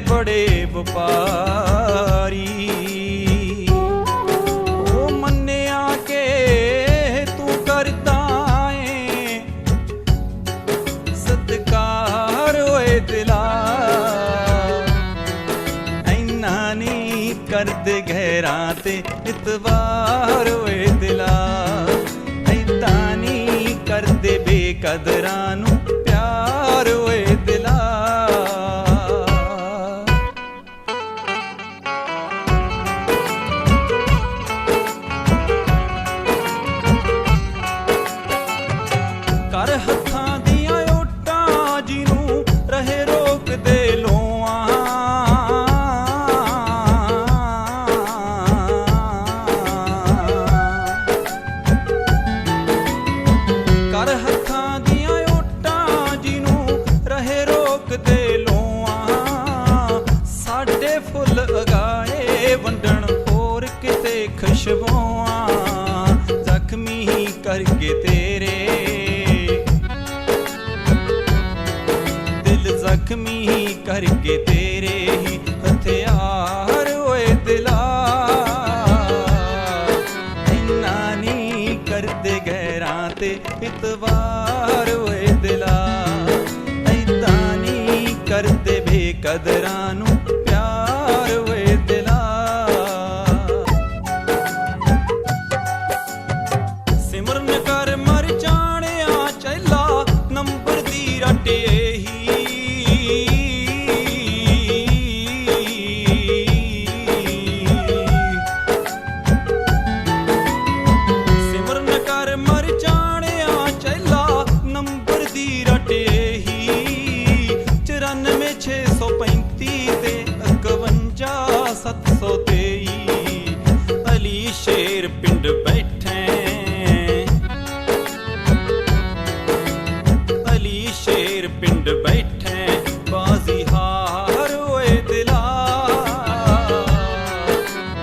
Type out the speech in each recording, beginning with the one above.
ਬੜੇ ਵਪਾਰੀ। ਉਹ ਮੰਨਿਆ ਕਿ ਤੂੰ ਕਰਦਾ ਏ। ਸਤਕਾਰ ਓਏ ਦਿਲਾ। ਐਨਾ ਨਹੀਂ ਕਰਦੇ ਗਹਿਰਾਂ ਤੇ ਇਤਵਾਰ ਓਏ ਦਿਲਾ। ਐਦਾਂ ਨਹੀਂ ਕਰਦੇ ਬੇਕਦਰਾਂ ਨੂੰ ਰਹੇ ਰੋਕਦੇ ਲੋਆਂ, ਸਾਡੇ ਫੁੱਲ ਅਗਾਏ ਵੰਡਣ ਹੋਰ ਕਿਤੇ ਖੁਸ਼ਬੂਆਂ, ਜ਼ਖਮੀ ਕਰਕੇ ਤੇਰੇ। ਦਿਲ ਜ਼ਖਮੀ ਕਰਕੇ ਤੇਰੇ ਹੀ ਹਥਿਆਰ ਓਏ ਦਿਲਾ। ਇੰਨਾ ਨਹੀਂ ਕਰਦੇ ਗਹਿਰਾਂ ਤੇ ਇਤਵਾ ਬੇਕਦਰਾਂ ਸ਼ੇਰ ਪਿੰਡ ਬੈਠੇ, ਬਾਜ਼ੀ ਹਾਰ ਓਏ ਦਿਲਾ।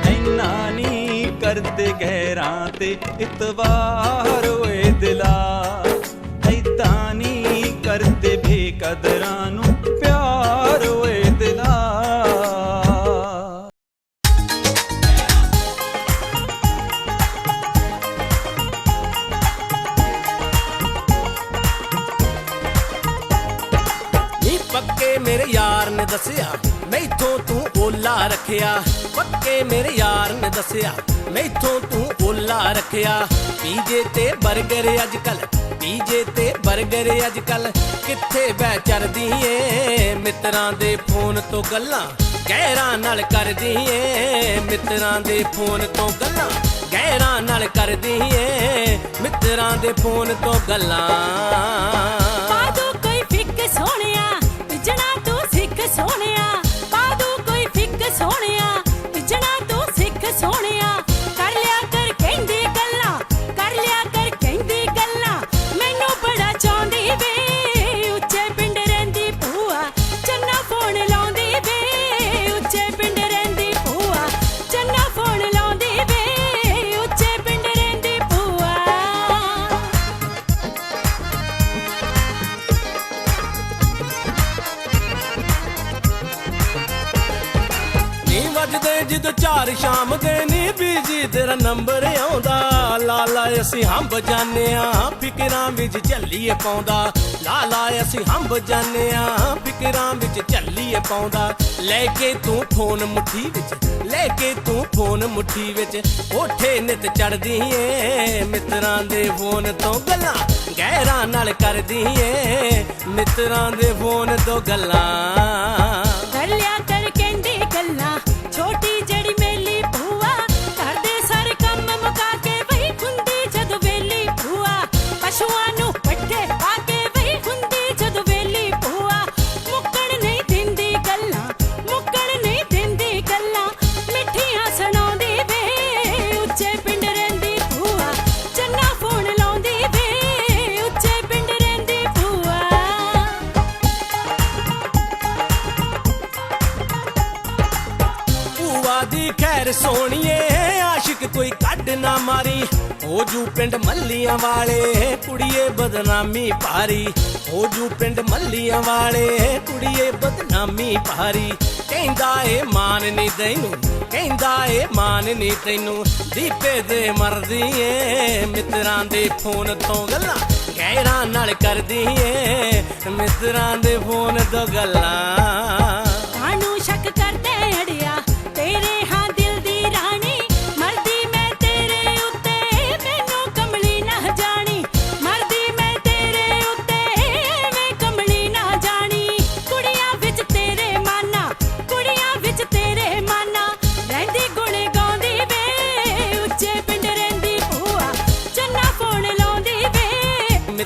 ਐਨਾ ਨਹੀਂ ਕਰਦੇ ਗਹਿਰਾਂ ਤੇ ਇਤਵਾਰ ਓਏ ਦਿਲਾ। ਐਦਾਂ ਨਹੀਂ ਕਰਦੇ ਬੇਕਦਰਾਂ ਪੱਕੇ ਮੇਰੇ ਯਾਰ ਨੇ ਦੱਸਿਆ ਮੈਥੋਂ ਤੂੰ ਓਲਾ ਰੱਖਿਆ। ਪੱਕੇ ਮੇਰੇ ਯਾਰ ਨੇ ਦੱਸਿਆ ਮੈਥੋਂ ਤੂੰ ਓਲਾ ਰੱਖਿਆ। ਪੀਜੇ ਤੇ 버ਗਰ ਅੱਜ ਕੱਲ ਪੀਜੇ ਤੇ 버ਗਰ ਅੱਜ ਕੱਲ ਕਿੱਥੇ ਬੈ ਚਰਦੀ ਏ ਮਿੱਤਰਾਂ ਦੇ ਫੋਨ ਤੋਂ ਗੱਲਾਂ ਗਹਿਰਾਂ ਨਾਲ ਕਰਦੀ ਏ ਮਿੱਤਰਾਂ ਦੇ ਫੋਨ ਤੋਂ ਗੱਲਾਂ ਗਹਿਰਾਂ ਨਾਲ ਕਰਦੀ ਏ ਮਿੱਤਰਾਂ ਦੇ ਫੋਨ ਤੋਂ ਗੱਲਾਂ Sony. ਜਦੋਂ ਚਾਰ ਸ਼ਾਮ ਗਏ ਨੀ ਬੀਜੀ, ਤੇਰਾ ਨੰਬਰ ਆਉਂਦਾ। ਲਾਲਾ ਅਸੀਂ ਹੰਬ ਜਾਣੇ ਆ, ਫਿਕਰਾਂ ਵਿੱਚ ਝੱਲੀਏ ਪਾਉਂਦਾ। ਲਾਲਾ ਅਸੀਂ ਹੰਬ ਜਾਣੇ ਆ, ਫਿਕਰਾਂ ਵਿੱਚ ਝੱਲੀਏ ਪਾਉਂਦਾ। ਲੈ ਕੇ ਤੂੰ ਫੋਨ ਮੁੱਠੀ ਵਿੱਚ, ਲੈ ਕੇ ਤੂੰ ਫੋਨ ਮੁੱਠੀ ਵਿੱਚ। ਓਠੇ ਨਿਤ ਚੜਦੀ ਏ ਮਿੱਤਰਾਂ ਦੇ ਫੋਨ ਤੋਂ ਗੱਲਾਂ ਗਹਿਰਾਂ ਨਾਲ ਕਰਦੀ ਏ ਮਿੱਤਰਾਂ ਦੇ ਫੋਨ ਤੋਂ ਗੱਲਾਂ। ਕਰ ਲਿਆ ਕਰ ਕਹਿੰਦੀ ਗੱਲਾਂ ਛੋਟੀ ਦੀ ਸੋਣੀਏ ਆਸ਼ਿਕ ਕੋਈ ਕੱਢ ਨਾ ਮਾਰੀ। ਹੋ ਜੂ ਪਿੰਡ ਮੱਲੀਆਂ ਵਾਲੇ, ਕੁੜੀਏ ਬਦਨਾਮੀ ਭਾਰੀ। ਹੋ ਜੂ ਪਿੰਡ ਮੱਲੀਆਂ ਵਾਲੇ, ਕੁੜੀਏ ਬਦਨਾਮੀ ਭਾਰੀ। ਕਹਿੰਦਾ ਏ ਮਾਨ ਨਹੀਂ ਤੈਨੂੰ, ਕਹਿੰਦਾ ਏ ਮਾਨ ਨਹੀਂ ਤੈਨੂੰ। ਦੀਪੇ ਦੇ ਮਰਦੀ ਏ ਮਿੱਤਰਾਂ ਦੇ ਫੋਨ ਤੋਂ ਗੱਲਾਂ ਗੈਰਾਂ ਨਾਲ ਕਰਦੀ ਏ ਮਿੱਤਰਾਂ ਦੇ ਫੋਨ ਤੋਂ ਗੱਲਾਂ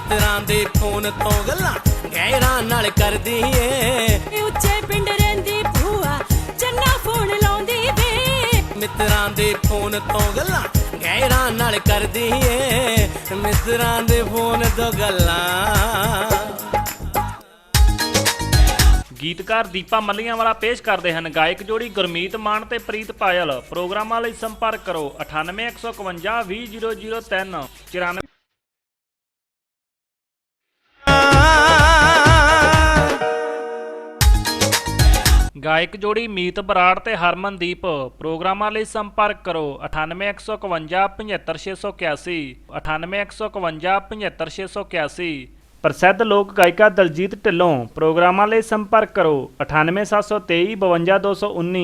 ਮਿੱਤਰਾਂ ਦੇ ਫੋਨ ਤੋਂ ਗੱਲਾਂ ਗੈਰਾਂ ਨਾਲ ਕਰਦੀ ਏ ਇਹ ਉੱਚੇ ਪਿੰਡ ਰਹਿੰਦੀ ਭੂਆ ਚੰਨਾ ਫੋਨ ਲਾਉਂਦੀ ਵੇ। ਮਿੱਤਰਾਂ ਦੇ ਫੋਨ ਤੋਂ ਗੱਲਾਂ ਗੈਰਾਂ ਨਾਲ ਕਰਦੀ ਏ ਮਿੱਤਰਾਂ ਦੇ ਫੋਨ ਤੋਂ ਗੱਲਾਂ। ਗੀਤਕਾਰ ਦੀਪਾ ਮੱਲੀਆਂ ਵਾਲਾ ਪੇਸ਼ ਕਰਦੇ ਹਨ। ਗਾਇਕ ਜੋੜੀ ਗੁਰਮੀਤ ਮਾਨ ਤੇ ਪ੍ਰੀਤ ਪਾਇਲ। ਪ੍ਰੋਗਰਾਮਾਂ ਲਈ ਸੰਪਰਕ ਕਰੋ। 98151 20003 94 ਗਾਇਕ ਜੋੜੀ ਮੀਤ ਬਰਾੜ ਤੇ ਹਰਮਨਦੀਪ, ਪ੍ਰੋਗਰਾਮਾਂ ਲਈ ਸੰਪਰਕ ਕਰੋ 98151 75681 98151 75681 ਪ੍ਰਸਿੱਧ ਲੋਕ ਗਾਇਕਾ ਦਲਜੀਤ ਢਿੱਲੋਂ, ਪ੍ਰੋਗਰਾਮਾਂ ਲਈ ਸੰਪਰਕ ਕਰੋ 98723 52219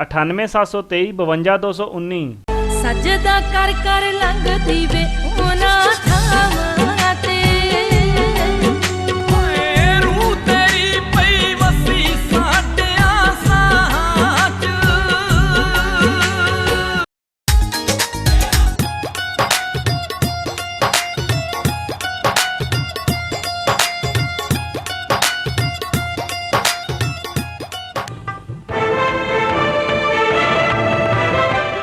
98723 52219 ਸਜਦਾ ਕਰ ਕਰ ਲੰਘਦੀ ਵੇ, ਉਹਨਾਂ ਥਾਵਾਂ